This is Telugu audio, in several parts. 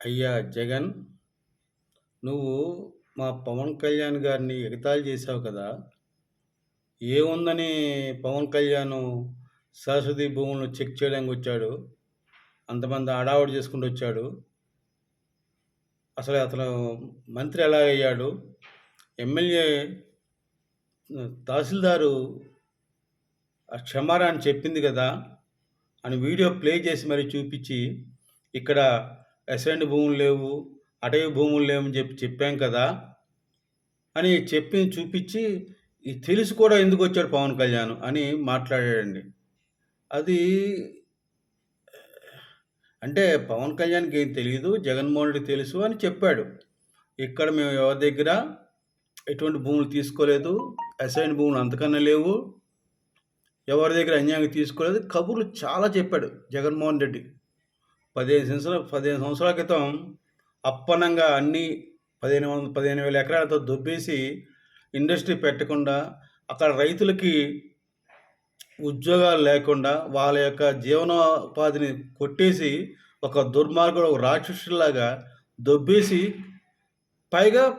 అయ్యా జగన్, నువ్వు మా పవన్ కళ్యాణ్ గారిని ఎగతాళి చేశావు కదా! ఏముందని పవన్ కళ్యాణ్ సరస్వతి భూములను చెక్ చేయడానికి వచ్చాడు. అంతమంది ఆడావుడు చేసుకుంటూ వచ్చాడు. అసలు అతను మంత్రి ఎలా అయ్యాడు? ఎమ్మెల్యే తహసీల్దారు ఆ క్షమారాన్ని చెప్పింది కదా! అని వీడియో ప్లే చేసి మరి చూపించి ఇక్కడ అసైన్డ్ భూములు లేవు, అటవీ భూములు లేవని చెప్పి చెప్పాం కదా! అని చెప్పి చూపించి తెలిసి కూడా ఎందుకు వచ్చాడు పవన్ కళ్యాణ్ అని మాట్లాడాడండి. అది అంటే పవన్ కళ్యాణ్‌కి ఏం తెలియదు జగన్మోహన్ రెడ్డి తెలుసు అని చెప్పాడు. ఇక్కడ మేము ఎవరి దగ్గర ఎటువంటి భూములు తీసుకోలేదు. అసైన్ భూములు అంతకన్నా లేవు. ఎవరి దగ్గర అన్యాయంగా తీసుకోలేదు. కబుర్లు చాలా చెప్పాడు జగన్మోహన్ రెడ్డి. 15 సంవత్సరాల 15 సంవత్సరాల క్రితం అప్పనంగా అన్నీ 15 వం 15,000 ఎకరాలతో దొబ్బేసి ఇండస్ట్రీ పెట్టకుండా, అక్కడ రైతులకి ఉద్యోగాలు లేకుండా, వాళ్ళ యొక్క జీవనోపాధిని కొట్టేసి, ఒక దుర్మార్గుడు, ఒక రాక్షసులాగా దొబ్బేసి, పైగా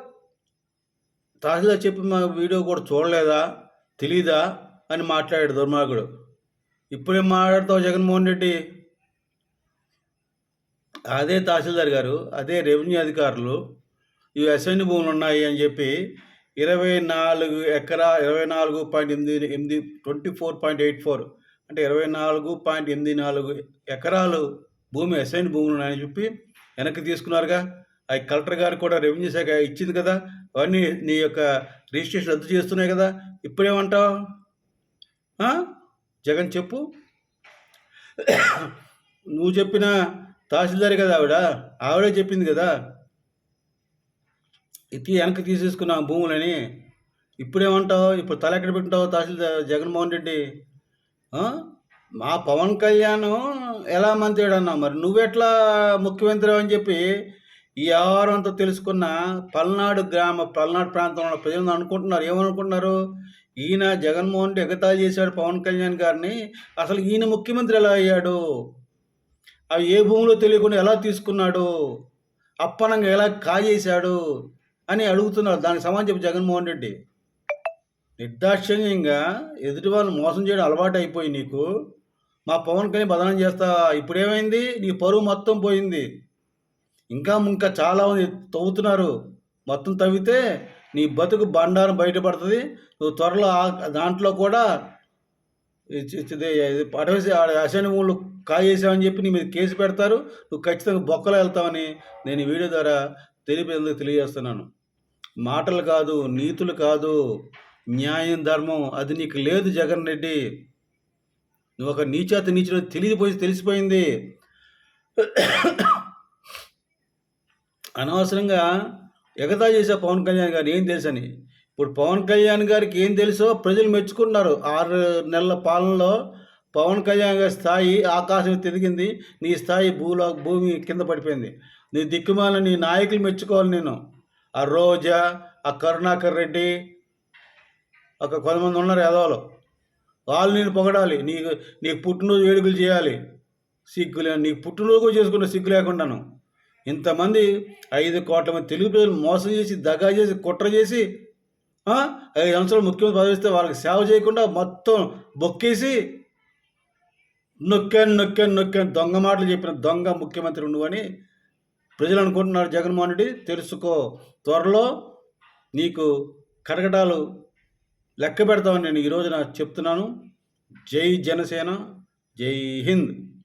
తహసీల్దార్ చెప్పి మా వీడియో కూడా చూడలేదా? తెలీదా? అని మాట్లాడాడు దుర్మార్గుడు. ఇప్పుడేం మాట్లాడతావు జగన్మోహన్ రెడ్డి? అదే తహసీల్దార్ గారు, అదే రెవెన్యూ అధికారులు, ఇవి భూములు ఉన్నాయి అని చెప్పి 24 ఎకరా 24.88 24.84 అంటే 24.84 ఎకరాలు భూమి అసైంట్ భూములు ఉన్నాయని చెప్పి వెనక్కి తీసుకున్నారుగా. ఆ కలెక్టర్ గారు కూడా రెవెన్యూ శాఖ ఇచ్చింది కదా! అవన్నీ నీ యొక్క రిజిస్ట్రేషన్ రద్దు చేస్తున్నాయి కదా! ఇప్పుడేమంటావు? జగన్ చెప్పు. నువ్వు చెప్పిన తహసీల్దారే కదా ఆవిడ. ఆవిడే చెప్పింది కదా! ఇది వెనక్కి తీసేసుకున్నాం భూములని. ఇప్పుడేమంటావు? ఇప్పుడు తలెక్కడ పెట్టావు తహసీల్దార్ జగన్మోహన్ రెడ్డి? మా పవన్ కళ్యాణ్ ఎలా మంత్రిడన్నా మరి నువ్వెట్లా ముఖ్యమంత్రి అని చెప్పి ఈ వ్యవహారం అంతా తెలుసుకున్న పల్నాడు గ్రామ పల్నాడు ప్రాంతంలో ప్రజలు అనుకుంటున్నారు. ఏమనుకుంటున్నారు? ఈయన జగన్మోహన్ రెడ్డి ఎగతాళి చేశాడు పవన్ కళ్యాణ్ గారిని. అసలు ఈయన ముఖ్యమంత్రి ఎలా అయ్యాడు? అవి ఏ భూమిలో తెలియకుండా ఎలా తీసుకున్నాడు? అప్పనంగా ఎలా కాజేశాడు? అని అడుగుతున్నారు. దానికి సమాధానం చెప్పి జగన్మోహన్ రెడ్డి. నిర్దాక్షిణ్యంగా ఎదుటి వాళ్ళు మోసం చేయడం అలవాటయిపోయి నీకు. మా పవన్ కళ్యాణ్ బదనాం చేస్తా ఇప్పుడేమైంది? నీ పరువు మొత్తం పోయింది. ఇంకా ఇంకా చాలా మంది తవ్వుతున్నారు. మొత్తం తవ్వితే నీ బతుకు బండారం బయటపడుతుంది నువ్వు త్వరలో ఆ దాంట్లో కూడా ఈ చి చి ఇది అటవీ చెప్పి నీ మీద కేసు పెడతారు. నువ్వు ఖచ్చితంగా బొక్కలో వెళ్తావని నేను ఈ వీడియో ద్వారా తెలిపేందుకు తెలియజేస్తున్నాను. మాటలు కాదు, నీతులు కాదు, న్యాయం, ధర్మం అది నీకు లేదు జగన్ రెడ్డి. నువ్వు ఒక నీచాతి నీచిన తెలియపోయి తెలిసిపోయింది. అనవసరంగా ఎగతా చేశావు పవన్ కళ్యాణ్ గారు ఏం తెలుసని. ఇప్పుడు పవన్ కళ్యాణ్ గారికి ఏం తెలుసో ప్రజలు మెచ్చుకున్నారు. ఆరు నెలల పాలనలో పవన్ కళ్యాణ్ గారి స్థాయి ఆకాశం తిరిగింది నీ స్థాయి భూలో భూమి కింద పడిపోయింది. నీ దిక్కుమాల నీ నాయకులు మెచ్చుకోవాలి నేను. ఆ రోజా, ఆ కరుణాకర్ రెడ్డి, ఒక కొంతమంది ఉన్నారు ఎదవలు. వాళ్ళు నేను పొగడాలి. నీకు నీకు పుట్టినరోజు వేడుకలు చేయాలి. సిగ్గు లే నీకు పుట్టినరోజు చేసుకున్న సిగ్గు లేకుండాను. ఇంతమంది ఐదు కోట్ల మంది తెలుగు ప్రజలు మోసం చేసి, దగా చేసి, కుట్ర చేసి ఐదు సంవత్సరాలు ముఖ్యమంత్రి పదవిస్తే వాళ్ళకి సేవ చేయకుండా మొత్తం బొక్కేసి నొక్కాను, నొక్కాను, నొక్కాను దొంగ మాటలు చెప్పిన దొంగ ముఖ్యమంత్రి నువ్వని ప్రజలు అనుకుంటున్నారు జగన్మోహన్ రెడ్డి. తెలుసుకో. త్వరలో నీకు కటకటాలు లెక్క పెడతామని నేను ఈరోజున చెప్తున్నాను. జై జనసేన. జై హింద్.